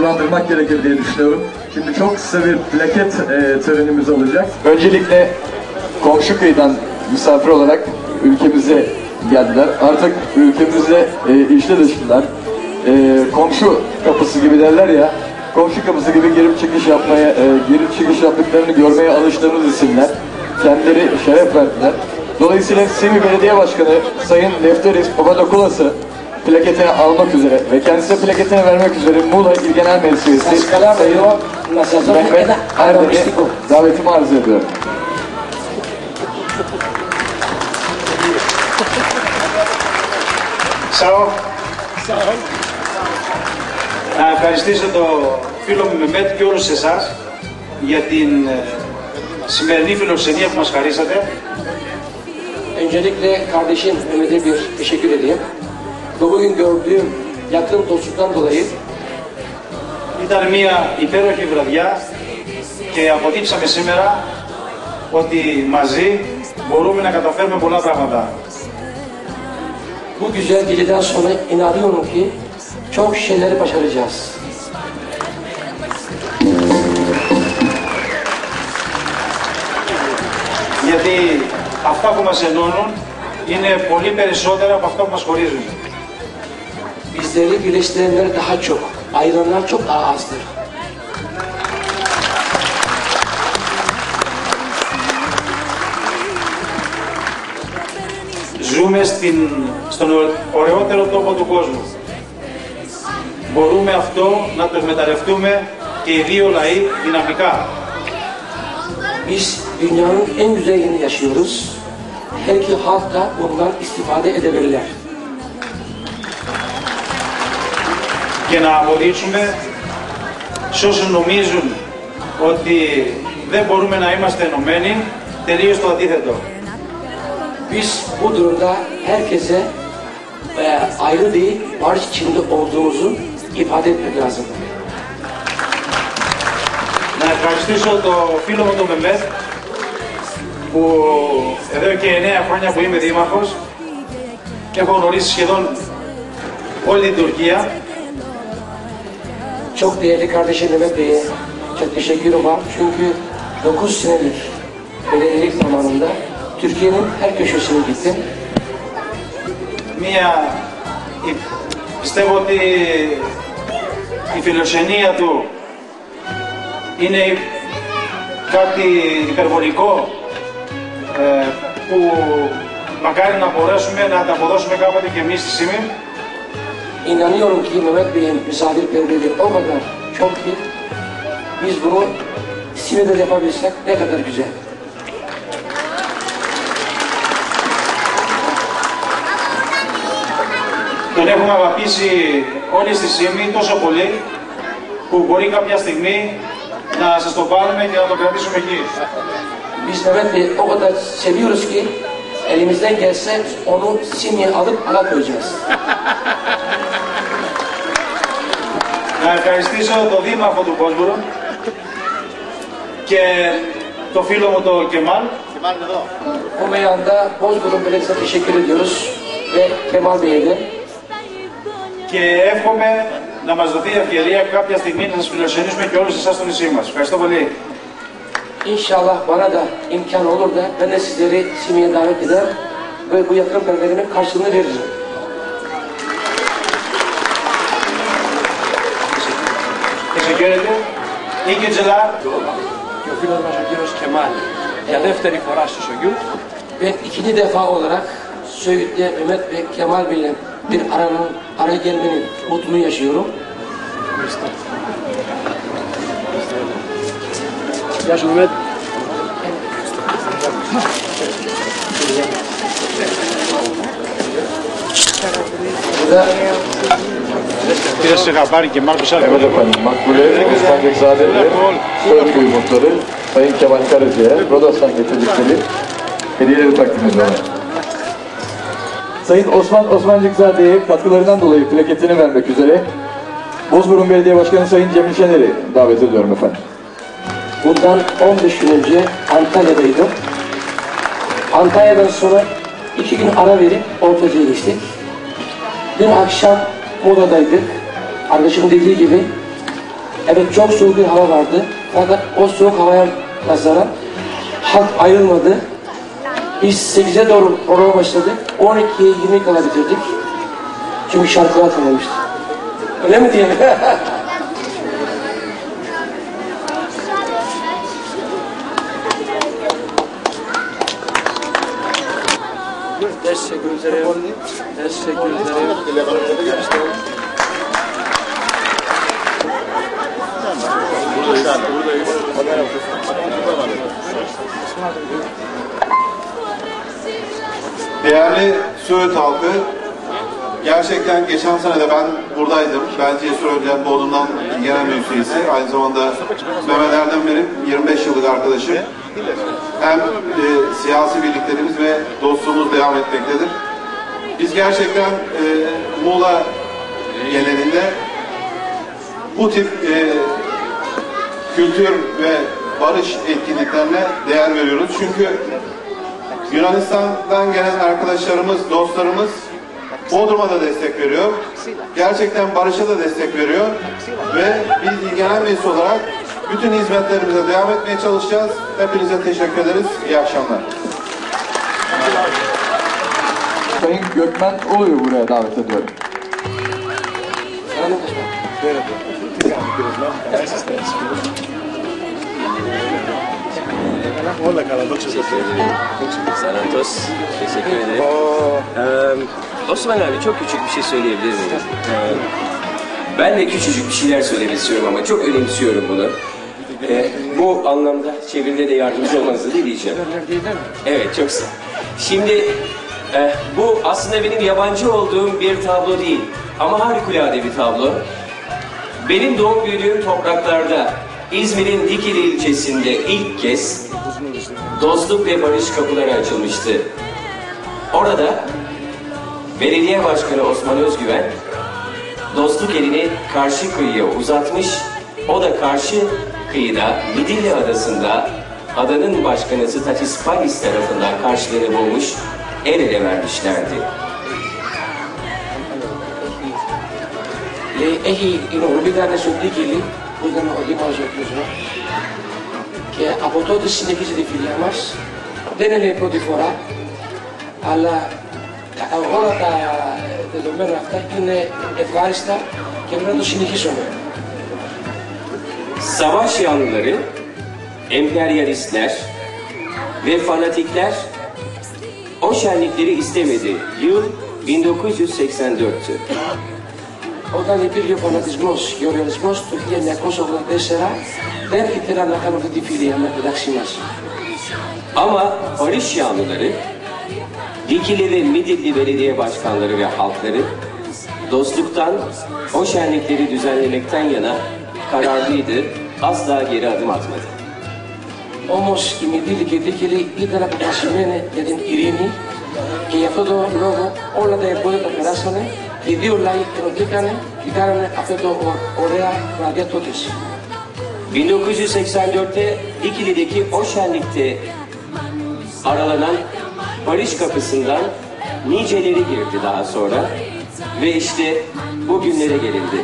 onurlandırmak gerekir diye düşünüyorum. Şimdi çok kısa bir plaket e, törenimiz olacak. Öncelikle komşu kıyıdan misafir olarak ülkemize geldiler. Artık ülkemize e, işle dıştılar. E, komşu kapısı gibi derler ya. Komşu kapısı gibi girip çıkış yapmaya, e, girip çıkış yaptıklarını görmeye alıştığımız isimler. Kendileri şeref verdiler. Dolayısıyla Semih Belediye Başkanı Sayın Lefteris Papadopoulos plaketini almak üzere ve kendisine plaketini vermek üzere Muğla İl Genel Meclisi Sayın Mehmet Erdem'i davetimi arz ediyorum. Σαό. Να ευχαριστήσω το φίλο μου Μεμέτ και όλους εσάς για την ε, σημερινή φιλοξενία που μας χαρίσατε. Öncelikle kardeşim Mehmet'e bir teşekkür edeyim. Ve bugün gördüğüm yakın dostluktan dolayı Ήταν μια υπέροχη βραδιά και αποδείξαμε σήμερα ότι μαζί μπορούμε να καταφέρουμε πολλά πράγματα. bu güzel geceden sonra inanıyorum ki çok şeyleri başaracağız. Γιατί αυτά που μας ενώνουν είναι πολύ περισσότερα από αυτά που μας χωρίζουν. Bizleri birleştirenler. Ζούμε στον ωραιότερο τόπο του κόσμου. Μπορούμε αυτό να το μεταρρευτούμε και οι δύο λαοί δυναμικά. Εμείς δυναμικά είναι για να ζούμε. Έχει. Και να αποδείξουμε σε όσους νομίζουν ότι δεν μπορούμε να είμαστε ενωμένοι, τελείως το αντίθετο. Biz bu durumda herkese e, ayrı değil, barış içinde olduğumuzu ifade etmek lazım. Να ευχαριστήσω το φίλο μου τον Μεμέτ, που εδώ και 9 χρόνια που είμαι δήμαρχος, έχω γνωρίσει σχεδόν όλη την Τουρκία Çok değerli kardeşim Mehmet Bey'e çok teşekkürüm var. Çünkü 9 senelik belediyelik zamanında Türkiye'nin her köşesine gittim. μία... η- Πιστεύω ότι η φιλοξενία του είναι κάτι υπερβολικό ε, που μακάρι να μπορέσουμε να τα αποδώσουμε κάποτε και εμείς στη ΣΥΜΗ İnanıyorum ki Mehmet Bey'in misafirperverliği o kadar çok ki biz bunu Sive'de de yapabilsek ne kadar güzel. Τον έχουμε αγαπήσει όλοι στη ΣΥΜΗ τόσο πολύ που μπορεί κάποια στιγμή να σας το πάρουμε και να το κρατήσουμε εκεί. Biz Mehmet Bey'i o kadar seviyoruz ki elimizden gelse onu Simye'ye alıp ala koyacağız. Να ευχαριστήσω τον Δήμαρχο του Κόσμουρου και το φίλο μου το Κεμάλ Bu meyanda Bozburun Belediyesi'ne teşekkür ediyoruz ve Kemal Bey'e de. και εύχομαι να μας δοθεί η ευκαιρία κάποια στιγμή να σας φιλοξενήσουμε και όλους εσάς στο νησί μας. Ευχαριστώ πολύ. İnşallah bana da imkan olur da ben de sizleri Simye'ye davet eder ve bu yakınperverimin karşılığını veririm. Teşekkür ederim. İyi geceler. Και ο φίλος μας ο κύριος Kemal για δεύτερη φορά στο Σογιού ve ikinci defa olarak Söğüt'te Mehmet ve Kemal Bey'le bir aranın, araya gelmenin mutluluğunu yaşıyorum. Γεια σου Μehmet. Burada Bireysel haber ki Makbuşar. Şey evet efendim. Makbule Osman Gökzade ile Soyun Kuyumutları Sayın Kemal Karaca'ya Rodos'tan getirdikleri hediyeleri takdim ediyorlar. Sayın Osman Osmancıkzade'ye katkılarından dolayı plaketini vermek üzere Bozburun Belediye Başkanı Sayın Cemil Şener'i davet ediyorum efendim. Bundan 15 gün önce Antalya'daydım. Antalya'dan sonra iki gün ara verip Ortaca'ya geçtik. Dün akşam Muğla'daydık. Arkadaşım dediği gibi Evet çok soğuk bir hava vardı. Fakat o soğuk havaya nazaran halk ayrılmadı. Biz 8'e doğru prova başladık. 12'ye 20 kala bitirdik. Çünkü şarkılar tanımıştı. Öyle mi diyelim? Teşekkür ederim. Teşekkür ederim. Değerli Söğüt halkı, gerçekten geçen sene de ben buradaydım. Ben Cesur Öncel Bodrum'dan genel müftüyesi. Aynı zamanda Mehmet Erdem benim 25 yıllık arkadaşım. Hem e, siyasi birliklerimiz ve dostluğumuz devam etmektedir. Biz gerçekten e, Muğla genelinde bu tip e, kültür ve barış etkinliklerine değer veriyoruz. Çünkü Yunanistan'dan gelen arkadaşlarımız, dostlarımız Bodrum'a da destek veriyor. Gerçekten barışa da destek veriyor. Ve biz ilgilenen meclis olarak bütün hizmetlerimize devam etmeye çalışacağız. Hepinize teşekkür ederiz. İyi akşamlar. Sayın Gökmen Ulu'yu buraya davet ediyorum. Ne başkan? Santos. Teşekkür ederim. Ee, Osman abi çok küçük bir şey söyleyebilir miyim? Ee, ben de küçücük bir şeyler söylemek istiyorum ama çok önemsiyorum bunu. Ee, bu anlamda çeviride de yardımcı olmanızı dileyeceğim. Evet çok sağ. Şimdi e, bu aslında benim yabancı olduğum bir tablo değil. Ama harikulade bir tablo. Benim doğup büyüdüğüm topraklarda İzmir'in Dikili ilçesinde ilk kez dostluk ve barış kapıları açılmıştı. Orada belediye başkanı Osman Özgüven dostluk elini karşı kıyıya uzatmış. O da karşı kıyıda Midilli Adası'nda adanın başkanı Statis Palis tarafından karşılığını bulmuş, el ele vermişlerdi. Λέει, έχει η γνωρμή ήταν στο Τίκυλι, που ήταν ο δικός ο οποίος μου. Και από τότε συνεχίζει τη φιλία μας. Δεν είναι η πρώτη φορά, αλλά τα- όλα τα δεδομένα αυτά είναι ευχάριστα και πρέπει να το συνεχίσουμε. Savaş yanlıları, emperyalistler ve fanatikler o şenlikleri istemedi. Yıl 1984'tü. Όταν υπήρχε ο φανατισμός και ο ρεαλισμός του 1984, δεν ήθελαν να κάνουν αυτή τη φιλία μεταξύ μας. Ama barış yanlıları, Dikili ve Midilli belediye başkanları ve halkları dostluktan, o şenlikleri düzenlemekten yana kararlıydı, asla geri adım atmadı. Όμως η Μυδίλη και η Δίκελη ήταν αποφασισμένοι για την ειρήνη και γι' αυτόν τον λόγο όλα τα εμπόδια τα περάσανε και οι δύο λαοί ενωθήκανε και κάνανε αυτό το ω- ωραία βραδιά τότε. 1984'te Dikili'deki o şenlikte aralanan barış kapısından niceleri girdi daha sonra ve işte bugünlere gelindi.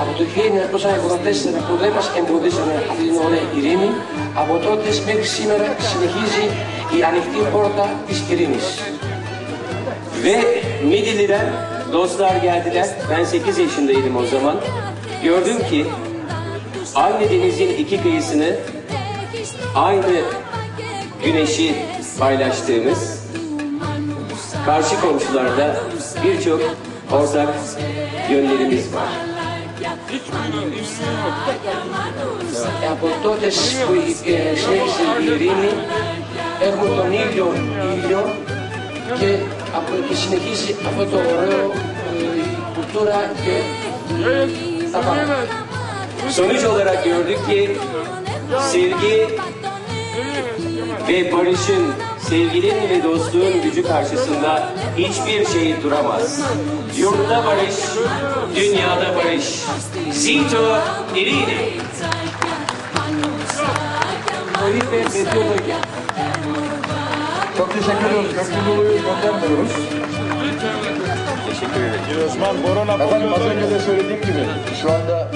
Από το 1984 που δεν μας εμποδίσανε αυτή την ωραία ειρήνη, από τότε μέχρι σήμερα συνεχίζει η ανοιχτή πόρτα της ειρήνης. Ve Midilli'den dostlar geldiler. Ben 8 yaşındaydım o zaman. Gördüm ki aynı denizin iki kıyısını aynı güneşi paylaştığımız karşı komşularda birçok ortak yönlerimiz var. Ε, από τότε που ε, συνέχισε η ειρήνη, έχουμε τον ίδιο ήλιο και, από, και συνεχίζει αυτό το ωραίο ε, η κουλτούρα και τα πάντα. Sonuç olarak gördük ki sevgi ve barışın, sevginin ve dostluğun gücü karşısında hiçbir şey duramaz. Yurtta barış, dünyada barış. Zito Irini. Arif ve Medyodaki. Çok teşekkür ediyoruz. Katkılıyı. Teşekkür ederim. Osman Boran Efendim az önce de söylediğim gibi şu anda